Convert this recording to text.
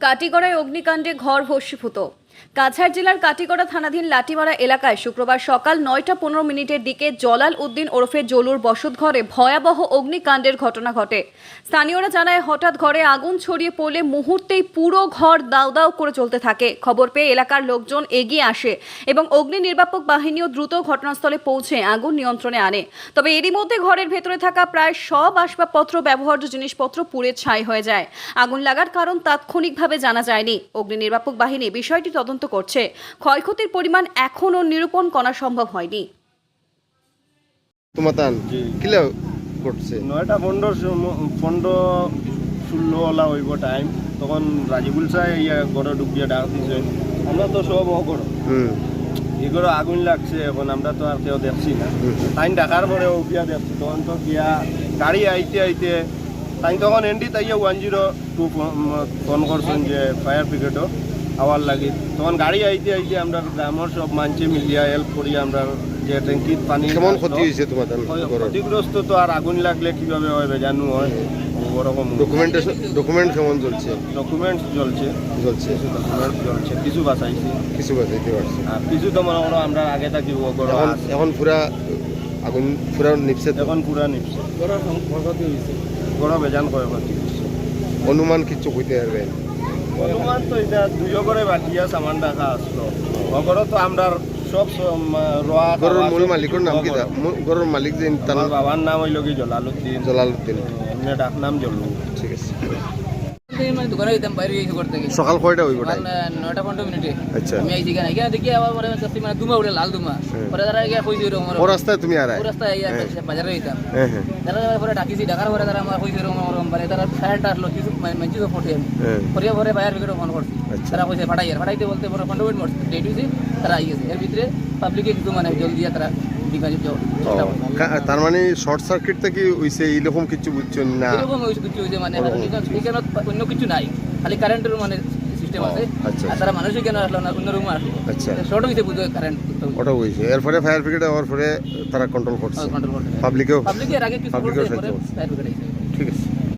কাটিগড়ায় অগ্নিকাণ্ডে ঘর ভস্মীভূত। কাছাড় জেলার কাটিগড়া থানাধীন লাটিমারা এলাকায় শুক্রবার সকাল নয়টা পনেরো মিনিটের দিকে জলাল উদ্দিন ওরফে জলুর বসতঘরে ভয়াবহ অগ্নিকাণ্ডের ঘটনা ঘটে। স্থানীয়রা জানায়, হঠাৎ ঘরে আগুন ছড়িয়ে পড়লে মুহূর্তেই পুরো ঘর দাউ দাউ করে চলতে থাকে। খবর পেয়ে এলাকার লোকজন এগিয়ে আসে এবং অগ্নি নির্বাপক বাহিনীও দ্রুত ঘটনাস্থলে পৌঁছে আগুন নিয়ন্ত্রণে আনে। তবে এরই মধ্যে ঘরের ভেতরে থাকা প্রায় সব আসবাবপত্র ব্যবহার্য জিনিসপত্র পুড়ে ছাই হয়ে যায়। আগুন লাগার কারণ তাৎক্ষণিকভাবে জানা যায়নি। অগ্নি নির্বাপক বাহিনী বিষয়টি তদন্ত করছে। ক্ষয়ক্ষতির পরিমাণ এখনও নিরূপণ করা সম্ভব হয়নি। তোমাতান কিলা করছে। নয়টা পনেরো পনেরো ষোলো ওলা হইব টাইম তখন রাজিবুল সাহ ইয়া ঘরে ঢুকিয়ে ডাক দিছে। আমরা তো সব অগর এগুলো আগুন লাগছে এখন আমরা তো আর কেউ দেখছি না। টাইম ডাকার পরে উঠিয়া দেখছি তখন তো গিয়া গাড়ি আইতে আইতে তাই তখন এন্ডি তাইয়া ওয়ান জিরো টু ফোন করছেন যে ফায়ার ব্রিগেডও আওয়ার লাগি। তখন গাড়ি আইতে আইতে আমরা গ্রামের সব মানছে মিলিয়া হেল্প করি আমরা যে ট্যাঙ্কির পানি কেমন ক্ষতি হয়েছে হয়, ক্ষতিগ্রস্ত তো আর আগুন লাগলে কীভাবে হয় জানু হয় ওরকম। ডকুমেন্টেশন ডকুমেন্ট কেমন চলছে? ডকুমেন্টস চলছে। চলছে। কিছু ডকুমেন্ট চলছে কিছু বাঁচাইছি। কিছু পারছে। আর কিছু তো মনে করো আমরা আগে থাকি এখন এখন পুরা আগুন পুরা নিপছে এখন পুরা বড় বেজান। অনুমান কিচ্ছু হইতে পারবে? অনুমান তো এটা দুইও করে বাকি আছে আমার দেখা আসলো। ওগরও তো আমরা সব রোয়া গরুর মূল মালিকের নাম কি গরুর মালিক যে বাবার নাম হইল কি? জলালুদ্দিন জলালুদ্দিন ডাক নাম জলু ঠিক আছে। এই মানে দোকানে যেতাম বাইরে গেছি করতে গেছি সকাল কয়টা হইব টাইম নয়টা পনেরো মিনিটে আচ্ছা। আমি আইছি কেন? এখানে দেখি আবার পরে মানে দুমা উঠে লাল দুমা। হ্যাঁ। পরে তারা গিয়ে কইছি ওরকম ও রাস্তায় তুমি আর ও রাস্তায় ইয়া বাজারে যেতাম হ্যাঁ হ্যাঁ। তারা পরে ডাকিছি ডাকার পরে তারা আমার কইছে ওরকম ওরকম। মানে তারা ফায়ারটা আসলো কিছু মানছি তো ফোটে আমি হ্যাঁ। পরে পরে ফোন করছি। আচ্ছা। তারা কইছে ফাটাই আর ফাটাইতে বলতে পরে পনেরো মিনিট ডেট হয়েছে তারা আই গেছে। এর ভিতরে পাবলিকে কিছু মানে জল দিয়ে তারা তার মানে শর্ট সার্কিট থেকে হইছে এইরকম কিছু বুঝছ না? এরকম কিছু হইছে মানে এখানে অন্য কিছু নাই খালি কারেন্টের মানে সিস্টেম আছে। আচ্ছা, আর তারা মানুষই কেন আসলো না? অন্য রুম আসলো। আচ্ছা। শর্ট কারেন্ট ওটা হইছে। এরপরে ফায়ার ব্রিগেড হওয়ার পরে তারা কন্ট্রোল করছে। কন্ট্রোল পাবলিকেও পাবলিকের আগে কিছু পরে। Fire brigade